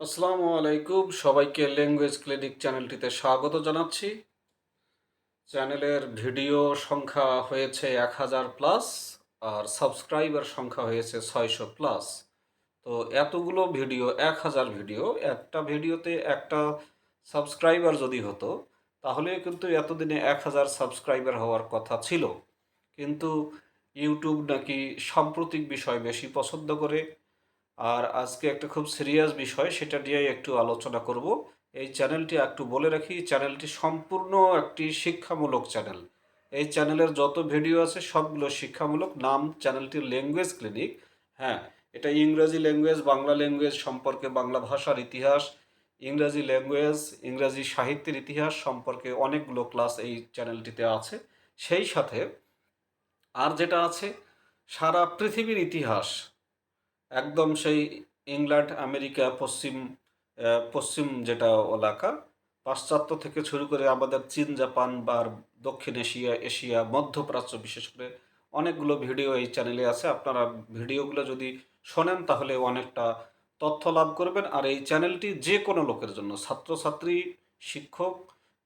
আসসালামু আলাইকুম। সবাইকে ল্যাঙ্গুয়েজ ক্লিনিক চ্যানেলটিতে স্বাগত জানাচ্ছি। চ্যানেলের ভিডিও সংখ্যা হয়েছে এক হাজার প্লাস আর সাবস্ক্রাইবার সংখ্যা হয়েছে ছয়শো প্লাস। তো এতগুলো ভিডিও, এক হাজার ভিডিও, একটা ভিডিওতে একটা সাবস্ক্রাইবার যদি হতো, তাহলে কিন্তু এতদিনে এক হাজার সাবস্ক্রাইবার হওয়ার কথা ছিল। কিন্তু ইউটিউব নাকি সাম্প্রতিক বিষয় বেশি পছন্দ করে। আর আজকে একটা খুব সিরিয়াস বিষয়, সেটা নিয়ে একটু আলোচনা করব। এই চ্যানেলটি একটু বলে রাখি চ্যানেলটি সম্পূর্ণ একটি শিক্ষামূলক চ্যানেল এই চ্যানেলের যত ভিডিও আছে, সবগুলো শিক্ষামূলক। নাম চ্যানেলটির ল্যাঙ্গুয়েজ ক্লিনিক হ্যাঁ এটা ইংরেজি ল্যাঙ্গুয়েজ বাংলা ল্যাঙ্গুয়েজ সম্পর্কে বাংলা ভাষার ইতিহাস, ইংরাজি ল্যাঙ্গুয়েজ ইংরাজি সাহিত্যের ইতিহাস সম্পর্কে অনেকগুলো ক্লাস এই চ্যানেলটিতে আছে। সেই সাথে আর যেটা আছে, সারা পৃথিবীর ইতিহাস একদম সেই ইংল্যান্ড, আমেরিকা, পশ্চিম পশ্চিম যেটা এলাকা, পাশ্চাত্য থেকে শুরু করে আমাদের চীন, জাপান বা দক্ষিণ এশিয়া এশিয়া, মধ্যপ্রাচ্য বিশেষ করে অনেকগুলো ভিডিও এই চ্যানেলে আছে। আপনারা ভিডিওগুলো যদি শোনেন তাহলে অনেকটা তথ্য লাভ করবেন। আর এই চ্যানেলটি যে কোনো লোকের জন্য, ছাত্রছাত্রী, শিক্ষক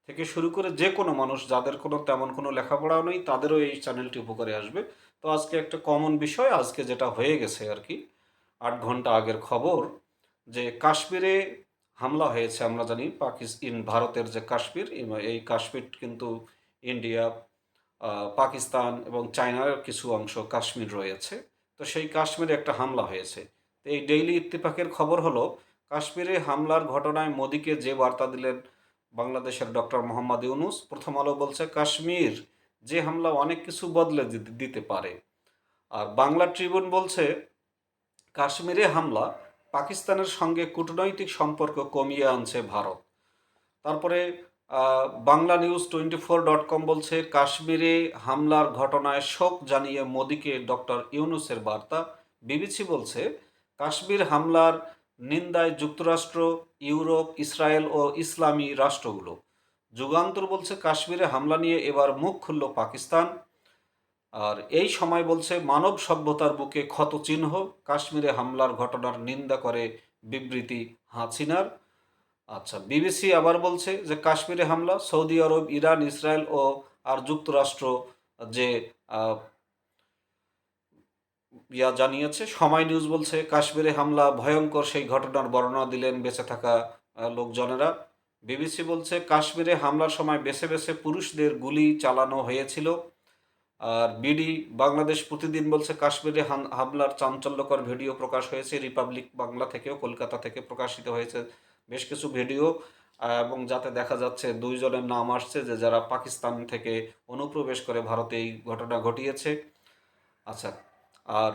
থেকে শুরু করে যে কোনো মানুষ, যাদের কোনো তেমন কোনো লেখাপড়াও নেই, তাদেরও এই চ্যানেলটি উপকারে আসবে। তো আজকে একটা কমন বিষয়, আজকে যেটা হয়ে গেছে আর কি আট ঘণ্টা আগের খবর যে কাশ্মীরে হামলা হয়েছে, আমরা জানি পাকিস্তান, ভারতের যে কাশ্মীর, এই- কাশ্মীর কিন্তু ইন্ডিয়া পাকিস্তান এবং চায়নার কিছু অংশ কাশ্মীর রয়েছে। তো সেই কাশ্মীরে একটা হামলা হয়েছে। তো এই ডেইলি ইত্তেফাকের খবর হলো, কাশ্মীরে হামলার ঘটনায় মোদীকে যে বার্তা দিলেন বাংলাদেশের ডক্টর মোহাম্মদ ইউনুস, প্রথম আলো বলছে, কাশ্মীর যে হামলা অনেক কিছু বদলে দিতে পারে। আর বাংলা ট্রিবিউন বলছে কাশ্মীরে হামলা, পাকিস্তানের সঙ্গে কূটনৈতিক সম্পর্ক কমিয়ে আনছে ভারত। তারপরে Bangla news twenty four dot com বলছে, কাশ্মীরে হামলার ঘটনায় শোক জানিয়ে মোদীকে ডক্টর ইউনুসের বার্তা। বিবিসি বলছে, কাশ্মীর হামলার নিন্দায় যুক্তরাষ্ট্র, ইউরোপ, ইসরায়েল ও ইসলামী রাষ্ট্রগুলো। যুগান্তর বলছে, কাশ্মীরে হামলা নিয়ে এবার মুখ খুলল পাকিস্তান। আর এই সময় বলছে, মানব সভ্যতার বুকে ক্ষত চিহ্ন, কাশ্মীরে হামলার ঘটনার নিন্দা করে বিবৃতি হাসিনার। আচ্ছা বিবিসি আবার বলছে যে, কাশ্মীরে হামলা, সৌদি আরব, ইরান, ইসরায়েল ও আর যুক্তরাষ্ট্র যে ইয়া জানিয়েছে, সময় নিউজ বলছে, কাশ্মীরে হামলা, ভয়ঙ্কর সেই ঘটনার বর্ণনা দিলেন বেঁচে থাকা লোকজনেরা। বিবিসি বলছে, কাশ্মীরে হামলার সময় বেছে বেছে পুরুষদের গুলি চালানো হয়েছিল। আর বিডি বাংলাদেশ প্রতিদিন বলছে, কাশ্মীরে হাম- হামলার চাঞ্চল্যকর ভিডিও প্রকাশ হয়েছে। রিপাবলিক বাংলা থেকেও কলকাতা থেকে প্রকাশিত হয়েছে বেশ কিছু ভিডিও এবং যাতে দেখা যাচ্ছে দুইজনের নাম আসছে যে যারা পাকিস্তান থেকে অনুপ্রবেশ করে ভারতে এই ঘটনা ঘটিয়েছে। আচ্ছা আর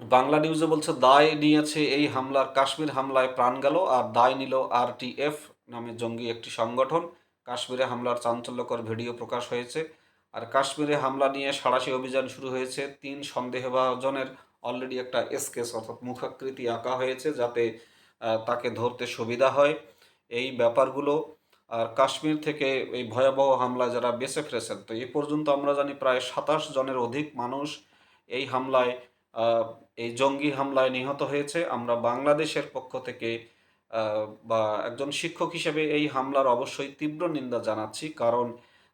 বাংলা নিউজে বলছে, দায় নিয়েছে এই হামলার, কাশ্মীর হামলায় প্রাণ গেল আর দায় নিল আরটিএফ নামে জঙ্গি একটি সংগঠন। কাশ্মীরে হামলার চাঞ্চল্যকর ভিডিও প্রকাশ হয়েছে। আর কাশ্মীরে হামলা নিয়ে সাঁড়াশি অভিযান শুরু হয়েছে। তিন সন্দেহভাজনের অলরেডি একটা এসকেস অর্থাৎ মুখাকৃতি আঁকা হয়েছে যাতে তাকে ধরতে সুবিধা হয়। এই ব্যাপারগুলো, আর কাশ্মীর থেকে এই ভয়াবহ হামলায় যারা বেঁচে ফিরেছেন তো এ পর্যন্ত আমরা জানি প্রায় সাতাশ জনের অধিক মানুষ এই হামলায় এই জঙ্গি হামলায় নিহত হয়েছে। আমরা বাংলাদেশের পক্ষ থেকে বা একজন শিক্ষক হিসেবে এই হামলার অবশ্যই তীব্র নিন্দা জানাচ্ছি। কারণ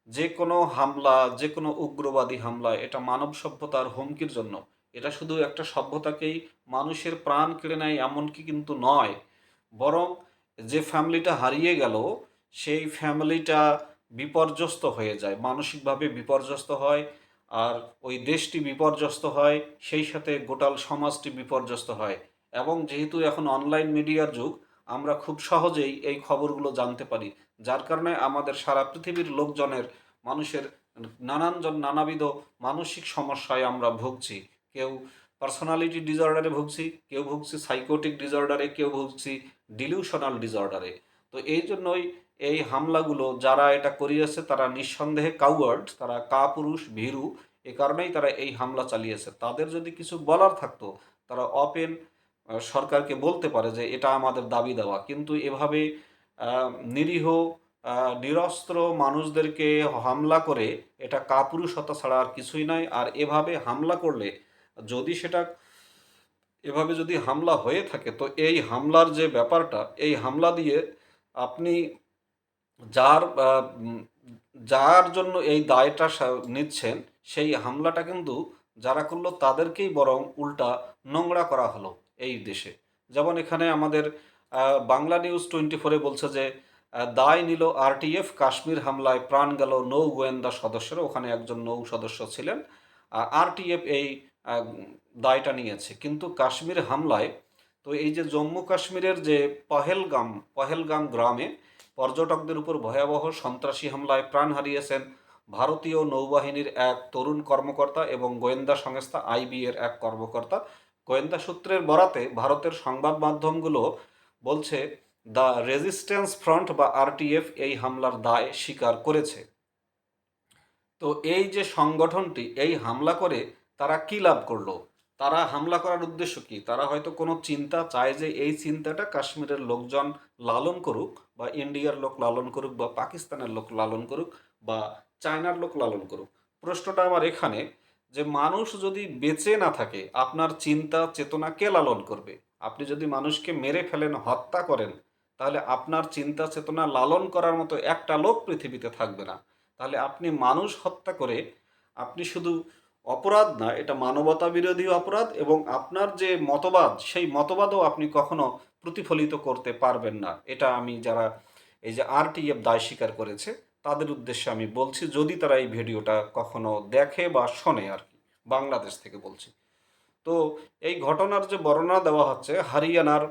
যে কোনো হামলা যে কোনো উগ্রবাদী হামলা, এটা মানব সভ্যতার হুমকির জন্য। এটা শুধু একটা সভ্যতাকেই মানুষের প্রাণ কেড়ে নেয়, এমনকি কিন্তু নয়। বরং যে ফ্যামিলিটা হারিয়ে গেল, সেই ফ্যামিলিটা বিপর্যস্ত হয়ে যায়। মানসিকভাবে বিপর্যস্ত হয়, আর ওই দেশটি বিপর্যস্ত হয়, সেই সাথে গোটাল সমাজটি বিপর্যস্ত হয়। এবং যেহেতু এখন অনলাইন মিডিয়ার যুগ আমরা খুব সহজেই এই খবরগুলো জানতে পারি যার কারণে আমাদের সারা পৃথিবীর লোকজনের মানুষের নানানজন নানাবিধ মানসিক সমস্যায় আমরা ভুগছি। কেউ পার্সোনালিটি ডিসঅর্ডারে ভুগছি কেউ ভুগছি সাইকোটিক ডিসঅর্ডারে কেউ ভুগছি ডিলিউশনাল ডিসঅর্ডারে তো এই জন্যই এই হামলাগুলো যারা এটা করিয়েছে তারা নিঃসন্দেহে কাউয়ার্ড তারা কাপুরুষ ভীরু এ কারণেই তারা এই হামলা চালিয়েছে। তাদের যদি কিছু বলার থাকতো তারা আহ, সরকারকে বলতে পারে যে এটা আমাদের দাবি দেওয়া। কিন্তু এভাবে নিরীহ নিরস্ত্র মানুষদেরকে হামলা করে এটা কাপুরুষতা ছাড়া আর কিছুই নয় আর এভাবে হামলা করলে যদি সেটা, এভাবে যদি হামলা হয়ে থাকে, তো এই হামলার যে ব্যাপারটা, এই হামলা দিয়ে আপনি যার যার জন্য এই দায়টা নিচ্ছেন, সেই হামলাটা কিন্তু যারা করল তাদেরকেই বরং উল্টা নোংরা করা হলো। এই দেশে। যেমন এখানে আমাদের বাংলা নিউজ টোয়েন্টি ফোরে বলছে যে দায় নিল আরটিএফ, কাশ্মীর হামলায় প্রাণ গেল নৌ গোয়েন্দা সদস্যরা, ওখানে একজন নৌ সদস্য ছিলেন। আরটিএফ এই দায়টা নিয়েছে। কিন্তু কাশ্মীর হামলায়, তো এই যে জম্মু কাশ্মীরের যে পহেলগাম পহেলগাম গ্রামে পর্যটকদের উপর ভয়াবহ সন্ত্রাসী হামলায় প্রাণ হারিয়েছেন ভারতীয় নৌবাহিনীর এক তরুণ কর্মকর্তা এবং গোয়েন্দা সংস্থা আইবি এর এক কর্মকর্তা। গোয়েন্দা সূত্রের বরাতে ভারতের সংবাদ মাধ্যমগুলো বলছে, দ্য রেজিস্ট্যান্স ফ্রন্ট বা আরটিএফ এই হামলার দায় স্বীকার করেছে। তো এই যে সংগঠনটি, এই হামলা করে তারা কি লাভ করল? তারা হামলা করার উদ্দেশ্য কি? তারা হয়তো কোনো চিন্তা চায় যে এই চিন্তাটা কাশ্মীরের লোকজন লালন করুক বা ইন্ডিয়ার লোক লালন করুক বা পাকিস্তানের লোক লালন করুক বা চায়নার লোক লালন করুক। প্রশ্নটা আমার এখানে যে মানুষ যদি বেঁচে না থাকে, আপনার চিন্তা, চেতনা কে লালন করবে? আপনি যদি মানুষকে মেরে ফেলেন, হত্যা করেন, তাহলে আপনার চিন্তা, চেতনা লালন করার মতো একটা লোক পৃথিবীতে থাকবে না। তাহলে আপনি মানুষ হত্যা করে, আপনি শুধু অপরাধ না, এটা মানবতা বিরোধী অপরাধ এবং আপনার যে মতবাদ, সেই মতবাদও আপনি কখনো প্রতিফলিত করতে পারবেন না। এটা আমি যারা এই যে আরটিএফ দায় স্বীকার করেছে তাদের উদ্দেশ্যে আমি বলছি, যদি তারা এই ভিডিওটা কখনো দেখে বা শোনে আর কি, বাংলাদেশ থেকে বলছি। তো এই ঘটনার যে বর্ণনা দেওয়া হচ্ছে, হরিয়ানার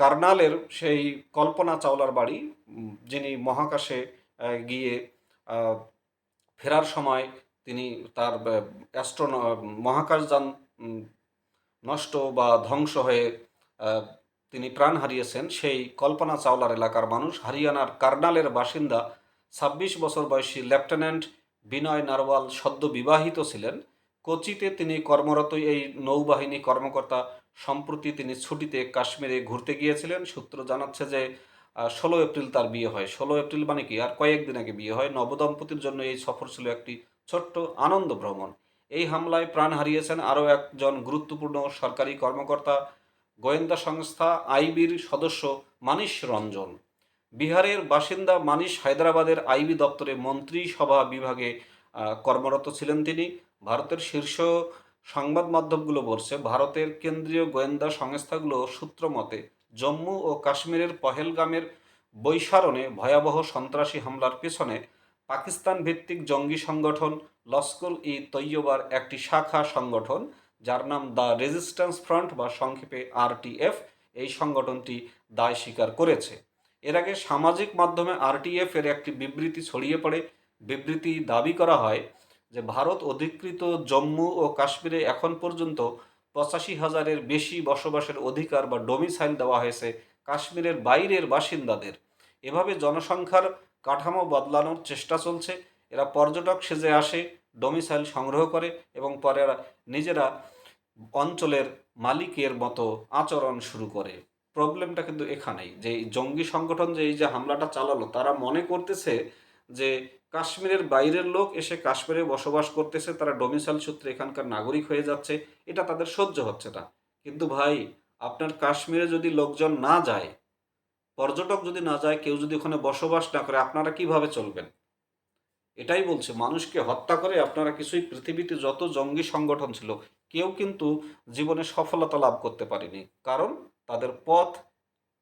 কার্নালের সেই কল্পনা চাওলার বাড়ি যিনি মহাকাশে গিয়ে ফেরার সময় তিনি তার অ্যাস্ট্রোন মহাকাশযান নষ্ট বা ধ্বংস হয়ে তিনি প্রাণ হারিয়েছেন, সেই কল্পনা চাওলার এলাকার মানুষ, হরিয়ানার কার্নালের বাসিন্দা ছাব্বিশ বছর বয়সী লেফটেন্যান্ট বিনয় নারওয়াল সদ্য বিবাহিত ছিলেন। কোচিতে তিনি কর্মরত, এই নৌবাহিনী কর্মকর্তা সম্প্রতি তিনি ছুটিতে কাশ্মীরে ঘুরতে গিয়েছিলেন। সূত্র জানাচ্ছে যে ষোলো এপ্রিল তার বিয়ে হয়। ষোলো এপ্রিল মানে কি? আর কয়েকদিন আগে বিয়ে হয়। নবদম্পতির জন্য এই সফর ছিল একটি ছোট্ট আনন্দ ভ্রমণ। এই হামলায় প্রাণ হারিয়েছেন আরও একজন গুরুত্বপূর্ণ সরকারি কর্মকর্তা, গোয়েন্দা সংস্থা আইবির সদস্য মানিশ রঞ্জন। বিহারের বাসিন্দা মানিশ হায়দ্রাবাদের আইবি দপ্তরে মন্ত্রিসভা বিভাগে কর্মরত ছিলেন তিনি। ভারতের শীর্ষ সংবাদ মাধ্যমগুলো বলছে, ভারতের কেন্দ্রীয় গোয়েন্দা সংস্থাগুলো সূত্র মতে, জম্মু ও কাশ্মীরের পহেলগামের বৈশারণে ভয়াবহ সন্ত্রাসী হামলার পেছনে পাকিস্তান ভিত্তিক জঙ্গি সংগঠন লস্কর ই তৈয়বার একটি শাখা সংগঠন, যার নাম দ্য রেজিস্ট্যান্স ফ্রন্ট বা সংক্ষেপে আরটিএফ, এই সংগঠনটি দায় স্বীকার করেছে। এর আগে সামাজিক মাধ্যমে আরটিএফ এর একটি বিবৃতি ছড়িয়ে পড়ে। বিবৃতি দাবি করা হয় যে, ভারত অধিকৃত জম্মু ও কাশ্মীরে এখন পর্যন্ত পঁচাশি হাজারের বেশি বসবাসের অধিকার বা ডোমিসাইল দেওয়া হয়েছে কাশ্মীরের বাইরের বাসিন্দাদের। এভাবে জনসংখ্যার কাঠামো বদলানোর চেষ্টা চলছে। এরা পর্যটক সেজে আসে ডোমিসাইল সংগ্রহ করে এবং পরে নিজেরা অঞ্চলের মালিকের মতো আচরণ শুরু করে। প্রবলেমটা কিন্তু এখানেই। যে জঙ্গি সংগঠন যে এই যে হামলাটা চালালো, তারা মনে করতেছে যে কাশ্মীরের বাইরের লোক এসে কাশ্মীরে বসবাস করতেছে, তারা ডোমিসাইল সূত্রে এখানকার নাগরিক হয়ে যাচ্ছে, এটা তাদের সহ্য হচ্ছে না। কিন্তু ভাই, আপনার কাশ্মীরে যদি লোকজন না যায়, পর্যটক যদি না যায়, কেউ যদি ওখানে বসবাস না করে, আপনারা কীভাবে চলবেন? এটাই বলছে, মানুষকে হত্যা করে আপনারা কিছুই পৃথিবীতে যত জঙ্গি সংগঠন ছিল, কেউ কিন্তু জীবনে সফলতা লাভ করতে পারেনি। কারণ তাদের পথ,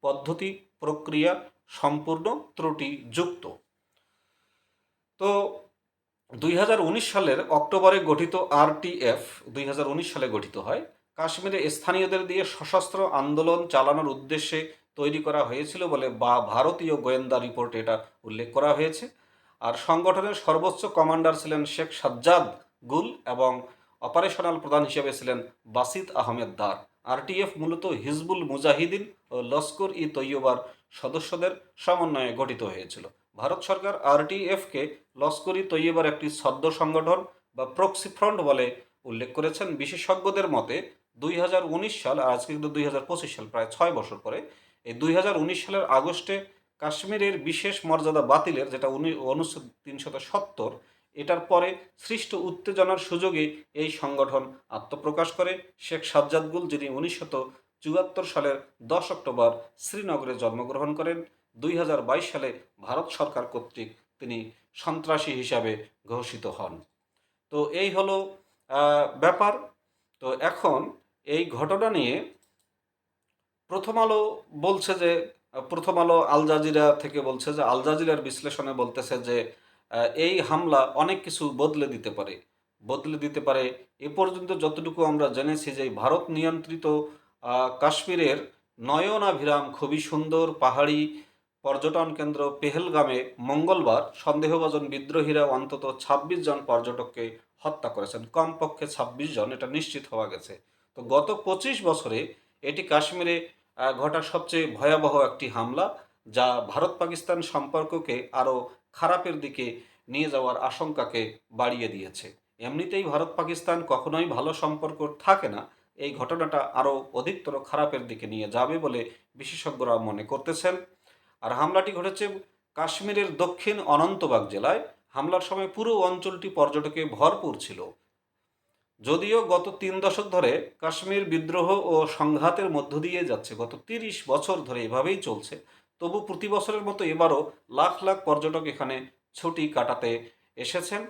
পদ্ধতি, প্রক্রিয়া সম্পূর্ণ ত্রুটিযুক্ত। তো দুই হাজার উনিশ সালের অক্টোবরে গঠিত আরটিএফ, দুই হাজার উনিশ সালে গঠিত হয়, কাশ্মীরে স্থানীয়দের দিয়ে সশস্ত্র আন্দোলন চালানোর উদ্দেশ্যে তৈরি করা হয়েছিল বলে বা ভারতীয় গোয়েন্দা রিপোর্টে এটা উল্লেখ করা হয়েছে। আর সংগঠনের সর্বোচ্চ কমান্ডার ছিলেন শেখ সাজ্জাদ গুল এবং অপারেশনাল প্রধান হিসেবে ছিলেন বাসিত আহমেদ দার। আরটিএফ মূলত হিজবুল মুজাহিদিন ও লস্কর ই তৈয়বার সদস্যদের সমন্বয়ে গঠিত হয়েছিল। ভারত সরকার আরটিএফকে লস্কর ই তৈয়বার একটি ছদ্ম সংগঠন বা প্রক্সি ফ্রন্ট বলে উল্লেখ করেছেন। বিশেষজ্ঞদের মতে, দুই হাজার উনিশ সাল, আর আজকে কিন্তু দুই হাজার পঁচিশ সাল, প্রায় ছয় বছর পরে, এই দুই হাজার উনিশ সালের আগস্টে কাশ্মীরের বিশেষ মর্যাদা বাতিলের, যেটা অনুচ্ছেদ তিনশত সত্তর এটার পরে সৃষ্ট উত্তেজনার সুযোগে এই সংগঠন আত্মপ্রকাশ করে। শেখ সাজ্জাদগুল যিনি উনিশশত চুয়াত্তর সালের দশ অক্টোবর শ্রীনগরে জন্মগ্রহণ করেন, দুই হাজার বাইশ সালে ভারত সরকার কর্তৃক তিনি সন্ত্রাসী হিসাবে ঘোষিত হন। তো এই হলো ব্যাপার। তো এখন এই ঘটনা নিয়ে প্রথম আলো বলছে যে, প্রথম আলো আল জাজিরা থেকে বলছে যে, আল জাজিরার বিশ্লেষণে বলতেছে যে এই হামলা অনেক কিছু বদলে দিতে পারে। বদলে দিতে পারে এ পর্যন্ত যতটুকু আমরা জেনেছি যে ভারত নিয়ন্ত্রিত কাশ্মীরের নয়নাভিরাম খুবই সুন্দর পাহাড়ি পর্যটন কেন্দ্র পেহেলগামে মঙ্গলবার সন্দেহভাজন বিদ্রোহীরা অন্তত ২৬ জন পর্যটককে হত্যা করেছেন। কমপক্ষে ২৬ জন, এটা নিশ্চিত হওয়া গেছে। তো গত পঁচিশ বছরে এটি কাশ্মীরে ঘটা সবচেয়ে ভয়াবহ একটি হামলা, যা ভারত পাকিস্তান সম্পর্ককে আরও খারাপের দিকে নিয়ে যাওয়ার আশঙ্কাকে বাড়িয়ে দিয়েছে। এমনিতেই ভারত পাকিস্তান কখনোই ভালো সম্পর্ক থাকে না। এই ঘটনাটা আরও অধিকতর খারাপের দিকে নিয়ে যাবে বলে বিশেষজ্ঞরা মনে করতেছেন। আর হামলাটি ঘটেছে কাশ্মীরের দক্ষিণ অনন্তবাগ জেলায়। হামলার সময় পুরো অঞ্চলটি পর্যটকে ভরপুর ছিল। যদিও গত তিন দশক ধরে কাশ্মীর বিদ্রোহ ও সংঘাতের মধ্য দিয়ে যাচ্ছে, গত তিরিশ বছর ধরে এভাবেই চলছে। তবু প্রতি বছরের মতো এবারও লাখ লাখ পর্যটক এখানে ছুটি কাটাতে এসেছেন।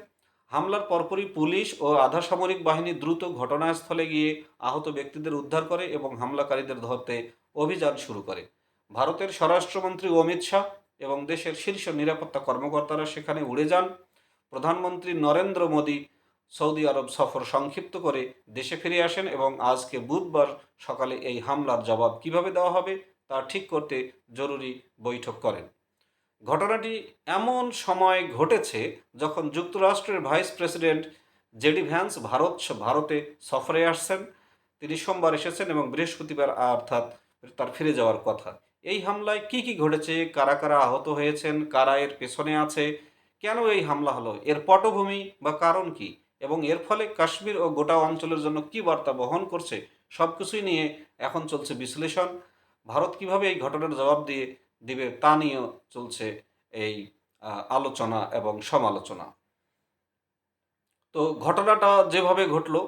হামলার পরপরই পুলিশ ও আধা সামরিক বাহিনী দ্রুত ঘটনাস্থলে গিয়ে আহত ব্যক্তিদের উদ্ধার করে এবং হামলাকারীদের ধরতে অভিযান শুরু করে। ভারতের স্বরাষ্ট্রমন্ত্রী অমিত শাহ এবং দেশের শীর্ষ নিরাপত্তা কর্মকর্তারা সেখানে উড়ে যান। প্রধানমন্ত্রী নরেন্দ্র মোদী সৌদি আরব সফর সংক্ষিপ্ত করে দেশে ফিরে আসেন এবং আজকে বুধবার সকালে এই হামলার জবাব কীভাবে দেওয়া হবে তা ঠিক করতে জরুরি বৈঠক করেন। ঘটনাটি এমন সময় ঘটেছে যখন যুক্তরাষ্ট্রের vice president JD Vance Bharat ভারতে সফরে আসছেন। তিনি সোমবার এসেছেন এবং বৃহস্পতিবার অর্থাৎ তার ফিরে যাওয়ার কথা। এই হামলায় কি কি ঘটেছে, কারা কারা আহত হয়েছেন, কারা এর পেছনে আছে, কেন এই হামলা হলো, এর পটভূমি বা কারণ কি, এবং এর ফলে কাশ্মীর ও গোটা অঞ্চলের জন্য কি বার্তা বহন করছে সব কিছুই নিয়ে এখন চলছে বিশ্লেষণ। ভারত কীভাবে এই ঘটনার জবাব দিয়ে দিবে তা নিয়েও চলছে এই আলোচনা এবং সমালোচনা। তো ঘটনাটা যেভাবে ঘটলো,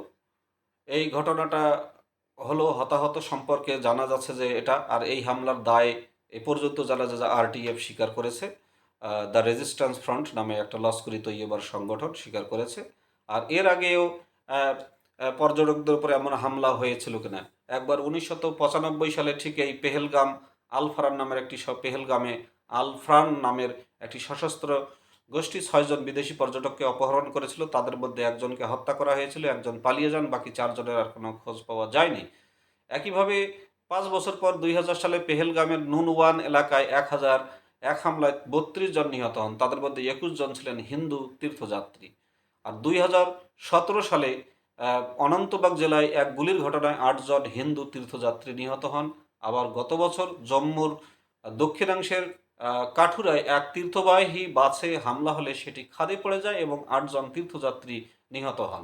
এই ঘটনাটা হলো হতাহত সম্পর্কে জানা যাচ্ছে যে এটা, আর এই হামলার দায় এ পর্যন্ত জানা যায় যে আরটিএফ স্বীকার করেছে। দ্য রেজিস্ট্যান্স ফ্রন্ট নামে একটা লস্করি তৈয়বার সংগঠন স্বীকার করেছে। আর এর আগেও পর্যটকদের উপরে এমন হামলা হয়েছিল কিনা একবার উনিশশত পঁচানব্বই সালে ঠিক এই পেহেলগাম আলফারান নামের একটি পেহেলগামে আলফ্রান নামের একটি সশস্ত্র গোষ্ঠী ছয়জন বিদেশি পর্যটককে অপহরণ করেছিল। তাদের মধ্যে একজনকে হত্যা করা হয়েছিল, একজন পালিয়ে যান, বাকি চারজনের আর কোনো খোঁজ পাওয়া যায়নি। একইভাবে পাঁচ বছর পর দুই হাজার সালে পেহেলগামের নুনওয়ান এলাকায় এক হাজার এক হামলায় বত্রিশ জন নিহত হন। তাদের মধ্যে একুশ জন ছিলেন হিন্দু তীর্থযাত্রী। আর দুই হাজার সতেরো সালে অনন্তবাগ জেলায় এক গুলির ঘটনায় আটজন হিন্দু তীর্থযাত্রী নিহত হন। আবার গত বছর জম্মুর দক্ষিণাংশের কাঠুরায় এক তীর্থবাহী বাসে হামলা হলে সেটি খাদে পড়ে যায় এবং আটজন তীর্থযাত্রী নিহত হন।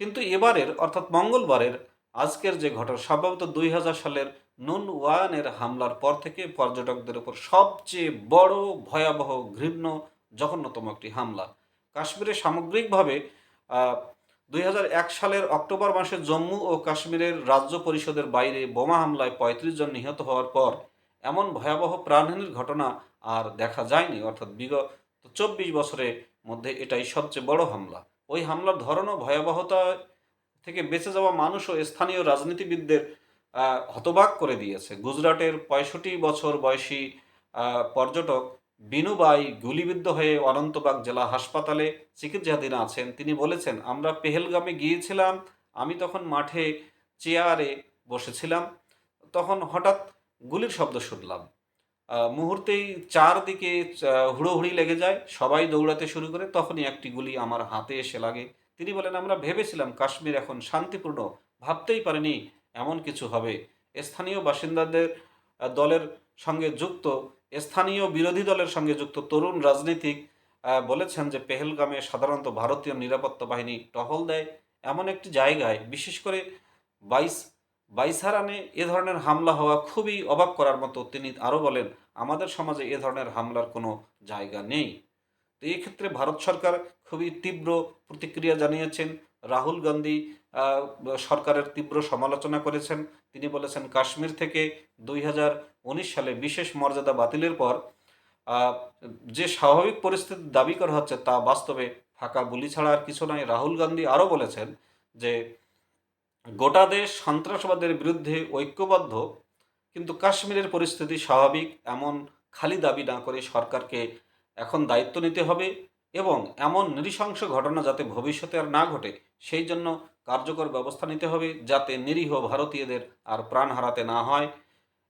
কিন্তু এবারের, অর্থাৎ মঙ্গলবারের, আজকের যে ঘটনা, সম্ভবত দুই হাজার সালের নুন ওয়ানের হামলার পর থেকে পর্যটকদের উপর সবচেয়ে বড় ভয়াবহ ঘৃণ্য, জঘন্যতম একটি হামলা। কাশ্মীরে সামগ্রিকভাবে দুই হাজার এক সালের অক্টোবর মাসে জম্মু ও কাশ্মীরের রাজ্য পরিষদের বাইরে বোমা হামলায় পঁয়ত্রিশ জন নিহত হওয়ার পর এমন ভয়াবহ প্রাণহানির ঘটনা আর দেখা যায়নি। অর্থাৎ বিগত চব্বিশ বছরের মধ্যে এটাই সবচেয়ে বড় হামলা। ওই হামলার ধরন ও ভয়াবহতা থেকে বেঁচে যাওয়া মানুষ ও স্থানীয় রাজনীতিবিদদের হতবাক করে দিয়েছে। গুজরাটের পঁয়ষট্টি বছর বয়সী পর্যটক বিনুবাই গুলিবিদ্ধ হয়ে অনন্তবাগ জেলা হাসপাতালে চিকিৎসাধীন আছেন। তিনি বলেছেন, আমরা পেহেলগামে গিয়েছিলাম, আমি তখন মাঠে চেয়ারে বসেছিলাম, তখন হঠাৎ গুলির শব্দ শুনলাম। মুহূর্তেই চারদিকে হুড়োহুড়ি লেগে যায়, সবাই দৌড়াতে শুরু করে, তখনই একটি গুলি আমার হাতে এসে লাগে। তিনি বলেন, আমরা ভেবেছিলাম কাশ্মীর এখন শান্তিপূর্ণ, ভাবতেই পারিনি এমন কিছু হবে। স্থানীয় বাসিন্দাদের দলের সঙ্গে যুক্ত স্থানীয় বিরোধী দলের সঙ্গে যুক্ত তরুণ রাজনীতিক বলেছেন যে পেহেলগামে সাধারণত ভারতীয় নিরাপত্তা বাহিনী টহল দেয় এমন একটি জায়গায়। বিশেষ করে বাইশ বাইসারানে এ ধরনের হামলা হওয়া খুবই অবাক করার মতো তিনি আরও বলেন, আমাদের সমাজে এ ধরনের হামলার কোনো জায়গা নেই। তো এই ক্ষেত্রে ভারত সরকার খুবই তীব্র প্রতিক্রিয়া জানিয়েছেন। রাহুল গান্ধী সরকারের তীব্র সমালোচনা করেছেন। তিনি বলেছেন, কাশ্মীর থেকে দুই হাজার উনিশ সালে বিশেষ মর্যাদা বাতিলের পর যে স্বাভাবিক পরিস্থিতি দাবি করা হচ্ছে তা বাস্তবে ফাঁকা বুলি ছাড়া আর কিছু নয়। রাহুল গান্ধী আরও বলেছেন যে, গোটা দেশ সন্ত্রাসবাদের বিরুদ্ধে ঐক্যবদ্ধ, কিন্তু কাশ্মীরের পরিস্থিতি স্বাভাবিক, এমন খালি দাবি না করে সরকারকে এখন দায়িত্ব নিতে হবে এবং এমন নৃশংস ঘটনা যাতে ভবিষ্যতে আর না ঘটে, সেই জন্য কার্যকর ব্যবস্থা নিতে হবে যাতে নিরীহ ভারতীয়দের আর প্রাণ হারাতে না হয়।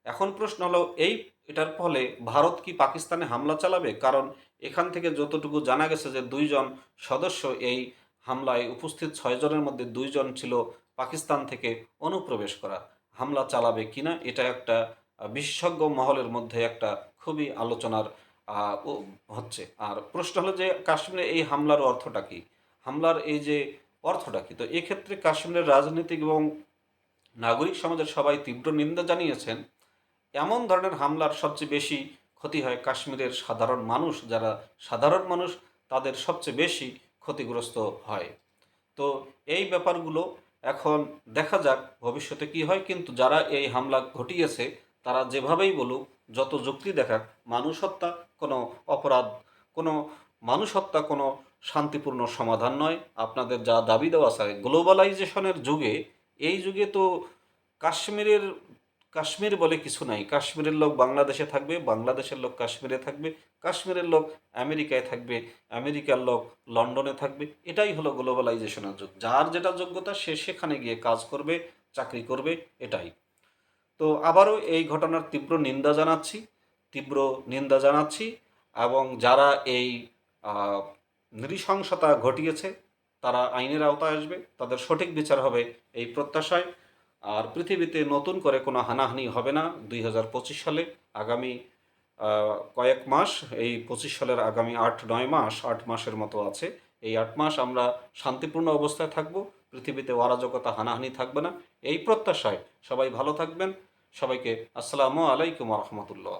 এখন প্রশ্ন হলো, এই এটার ফলে ভারত কি পাকিস্তানে হামলা চালাবে? কারণ এখান থেকে যতটুকু জানা গেছে যে দুইজন সদস্য এই হামলায় উপস্থিত ছয়জনের মধ্যে দুইজন ছিল পাকিস্তান থেকে অনুপ্রবেশ করা। হামলা চালাবে কিনা এটা একটা বিশেষজ্ঞ মহলের মধ্যে একটা খুবই আলোচনার হচ্ছে। আর প্রশ্ন হলো যে কাশ্মীরে এই হামলার অর্থটা কি? হামলার এই যে অর্থটা কি? তো এক্ষেত্রে কাশ্মীরের রাজনীতিক এবং নাগরিক সমাজের সবাই তীব্র নিন্দা জানিয়েছেন, এমন ধরনের হামলার সবচেয়ে বেশি ক্ষতি হয় কাশ্মীরের সাধারণ মানুষ, যারা সাধারণ মানুষ, তাদের সবচেয়ে বেশি ক্ষতিগ্রস্ত হয়। তো এই ব্যাপারগুলো এখন দেখা যাক ভবিষ্যতে কি হয়, কিন্তু যারা এই হামলা ঘটিয়েছে, তারা যেভাবেই বলুক, যত যুক্তি দেখাক, মানুষ হত্যা, কোনো অপরাধ, কোনো মানুষ হত্যা, কোনো শান্তিপূর্ণ সমাধান নয়। আপনাদের যা দাবি দেওয়া আছে, গ্লোবালাইজেশনের যুগে, এই যুগে তো কাশ্মীরের, কাশ্মীর বলে কিছু নাই। কাশ্মীরের লোক বাংলাদেশে থাকবে, বাংলাদেশের লোক কাশ্মীরে থাকবে, কাশ্মীরের লোক আমেরিকায় থাকবে, আমেরিকার লোক লন্ডনে থাকবে। এটাই হলো গ্লোবালাইজেশনের যুগ। যার যেটা যোগ্যতা, সে সেখানে গিয়ে কাজ করবে, চাকরি করবে, এটাই। তো আবারও এই ঘটনার তীব্র নিন্দা জানাচ্ছি, তীব্র নিন্দা জানাচ্ছি এবং যারা এই নৃশংসতা ঘটিয়েছে, তারা আইনের আওতায় আসবে, তাদের সঠিক বিচার হবে এই প্রত্যাশায়। আর পৃথিবীতে নতুন করে কোনো হানাহানি হবে না দুই হাজার পঁচিশ সালে, আগামী কয়েক মাস, এই পঁচিশ সালের আগামী আট, নয় মাস, আট মাসের মতো আছে। এই আট মাস আমরা শান্তিপূর্ণ অবস্থায় থাকব, পৃথিবীতে অরাজকতা, হানাহানি থাকবে না। এই প্রত্যাশায় সবাই ভালো থাকবেন। সবাইকে আসসালামু আলাইকুম রহমতুল্লাহ।